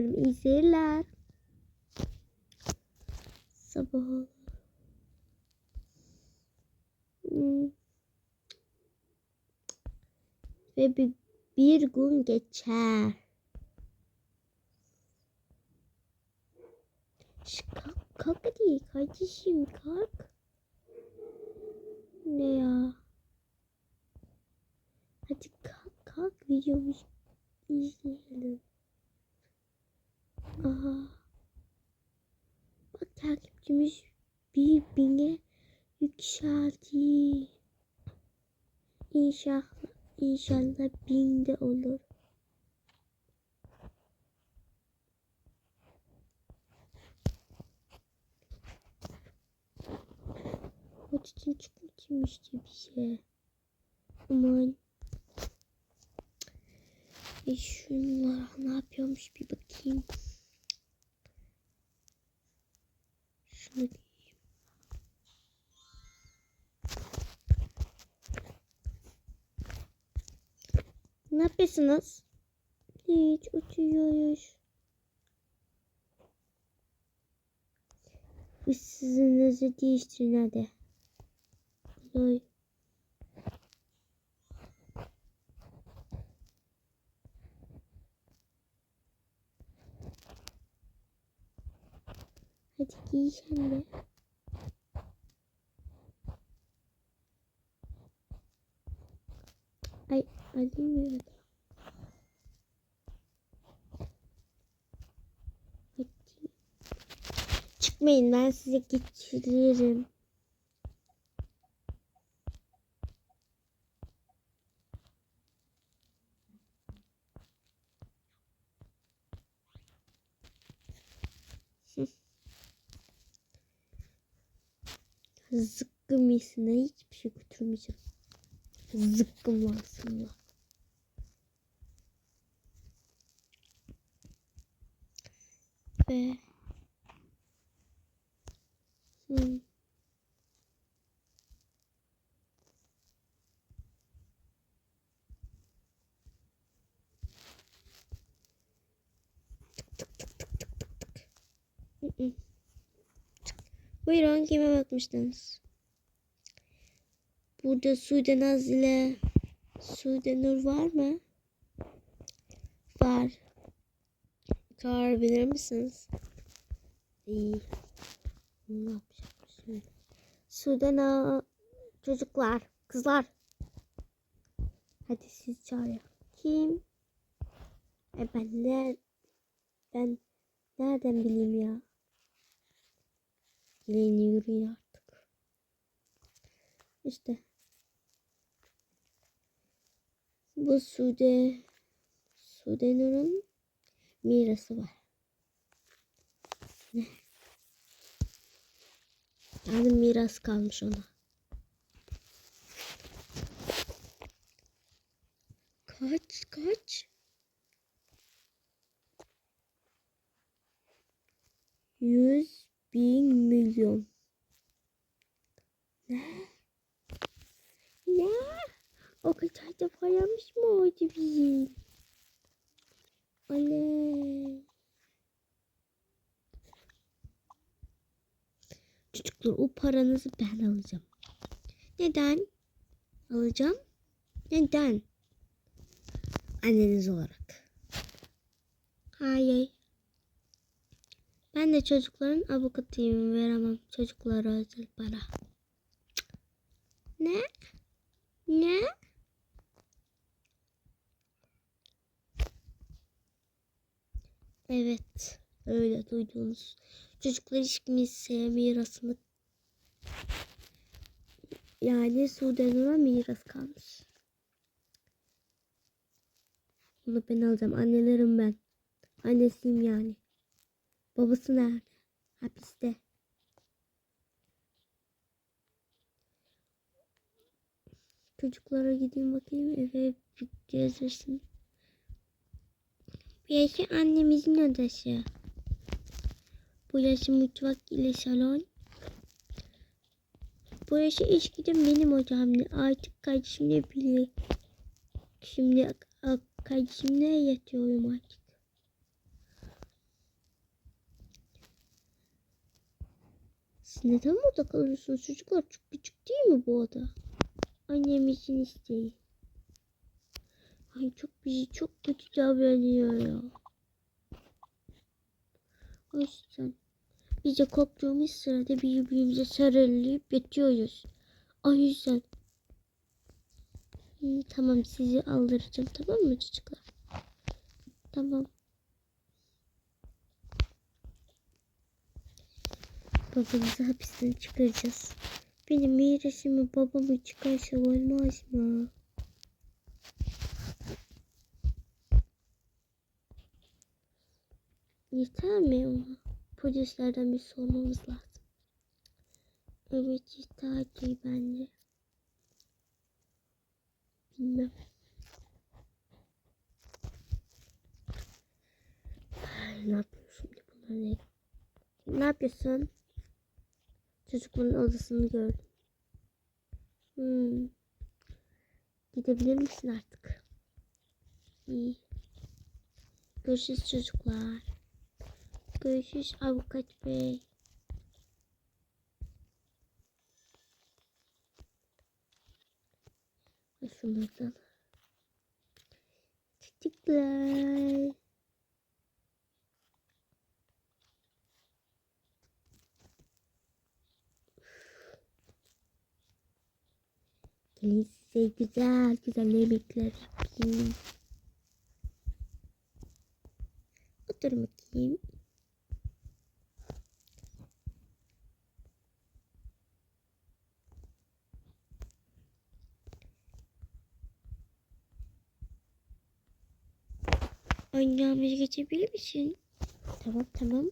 İyi seyirler. Sabah olur. Hmm. Ve bir, bir gün geçer. Kalk, kalk hadi kardeşim kalk. Ne ya? Hadi kalk kalk videomuzu izleyelim. Aha. Bak takipçimiz bir bine yükseldi. İnşallah, inşallah binde olur. Hadi çıkmışım işte bize. Aman. E şunlar ne yapıyormuş bir bakayım. Giyeyim. Ne yapıyorsunuz? Hiç uçuyoruz. Üstünüzü değiştirin hadi. Oy. Hadi giy sen de. Ay ya. Hadi. Çıkmayın ben size geçiririm. Zıkkım iyisine hiçbir şey götürmeyeceğim. Zıkkım aslında. Ve Buyurun kime bakmıştınız? Burada Sude Naz ile Sude Nur var mı? Var. Kar bilir misiniz? İyi. Ne yapacağım? Sude Na çocuklar, kızlar. Hadi siz çağırın. Kim? E ben ne ben nereden bileyim ya? Gelin yürüyün artık. İşte. Bu Sude Sude Nur'un mirası var. Ne? Yani miras kalmış ona. Kaç kaç? Yüz bin milyon. Ne? Ne? O kadar da paramış mı oldu bizim? Oley. Çocuklar o paranızı ben alacağım. Neden? Alacağım. Neden? Anneniz olarak. Hayır. Ben de çocukların avukatıyım. Veremem çocuklara özel para. Ne? Ne? Evet. Öyle duydunuz. Çocuklar kimseye mirasını yani Sudan'a miras kalmış. Bunu ben alacağım. Annelerim ben. Annesiyim yani. Babası nerede? Hapiste. Çocuklara gideyim bakayım eve bir gezdirsin. Burası annemizin odası. Burası mutfak ile salon. Burası eskiden benim odamdı. Artık kardeşimle bile. Şimdi kardeşimle yatıyorum artık. Siz neden burada kalıyorsunuz çocuklar? Çok küçük değil mi bu oda? Annemizin isteği. Ay çok bizi çok kötü davranıyor ya. O yüzden biz de korktuğumuz sırada birbirimize sarılıp yatıyoruz. O yüzden. Hmm, tamam sizi aldıracağım tamam mı çocuklar? Tamam. Babanızı hapisten çıkaracağız. Benim mirasımı babamı çıkarsa olmaz mı? Yeter mi ona? Polislerden bir sormamız lazım. Evet yeter ki bence. Bilmem. Ne yapayım şimdi bunlar ne? Ne yapıyorsun? Çocukların odasını gördüm. Hmm. Gidebilir misin artık? İyi. Görüşürüz çocuklar. Görüşürüz avukat bey. Şunlardan. Çocuklar. Gelin size güzel güzel yemekler yapayım. Otur bakayım. Oynamaya geçebilir misin? Tamam tamam.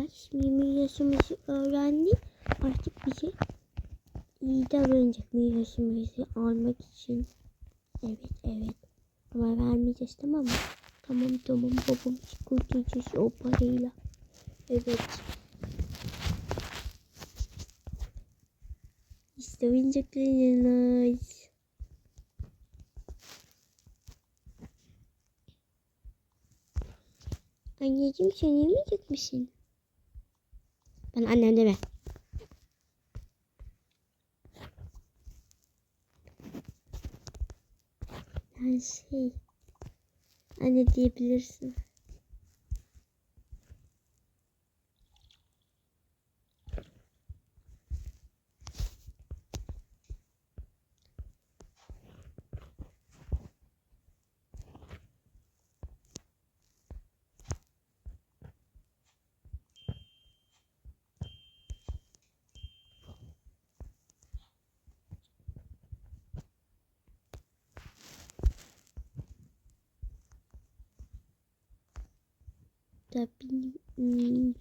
Bak şimdi mirasımızı öğrendi. Artık bize iyi davranacak mirasımızı almak için. Evet evet. Ama vermeyeceğiz tamam mı? Tamam tamam babam kurtulacağız o parayla. Evet. İşte oyuncaklarınız. Anneciğim sen yemeyecek misin? Ben annem deme. Yani şey. Anne diyebilirsin. Hmm,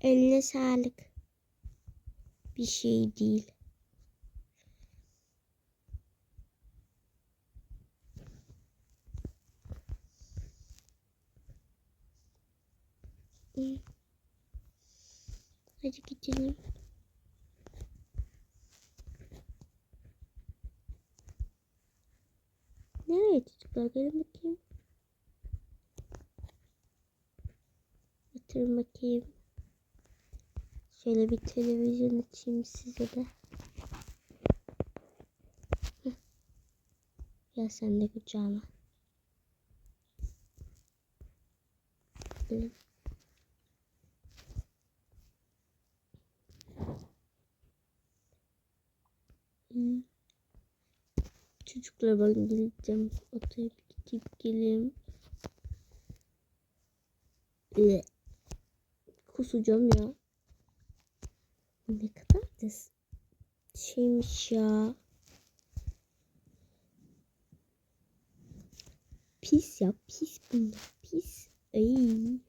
eline sağlık. Bir şey değil. İyi. Hadi gidelim. Nereye çocuklar? Gelin bakayım. Oturun bakayım. Şöyle bir televizyon açayım size de. Heh. Gel sen de kucağıma. Gelin. Hmm. Çocuklar ben geleceğim. Bir gidip geleyim. Ee, Kusacağım ya. Ne kadar da şeymiş ya. Pis ya pis bunlar pis. Ay.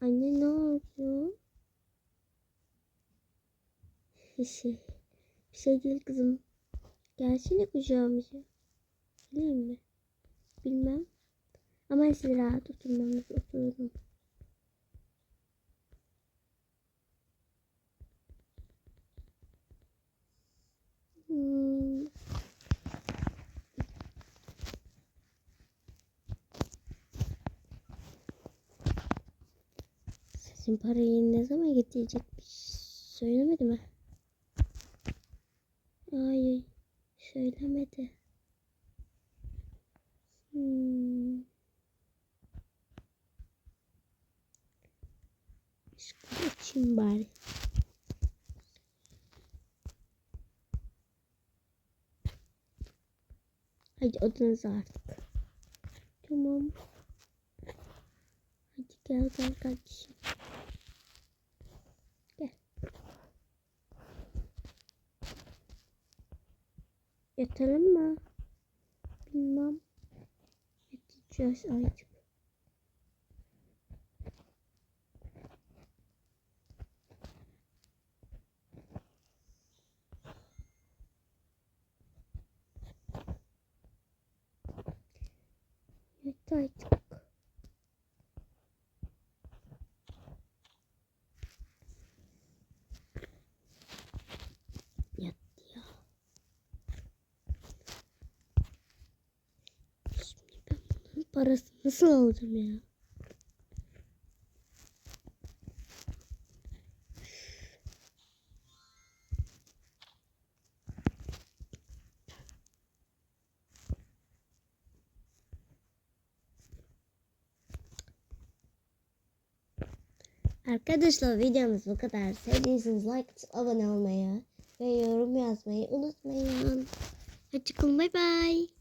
Anne ne oldu? Bir şey. Değil kızım. Gelsene kucağımıza. Geleyim mi? Bilmem. Ama siz rahat oturmamız oturun. Hmm. Sizin parayı ne zaman getirecekmiş? Söylemedi mi? Hayır. Söylemedi. Hmm. Açayım bari. Hadi odanıza artık. Tamam. Hadi gel gel kardeşim. Gel. Yatalım mı? Bilmem. Yatacağız artık. Yat. Parasını nasıl alacağım ya? Arkadaşlar videomuz bu kadar. Sevdiyseniz like abone olmayı ve yorum yazmayı unutmayın. Hoşçakalın bay bay.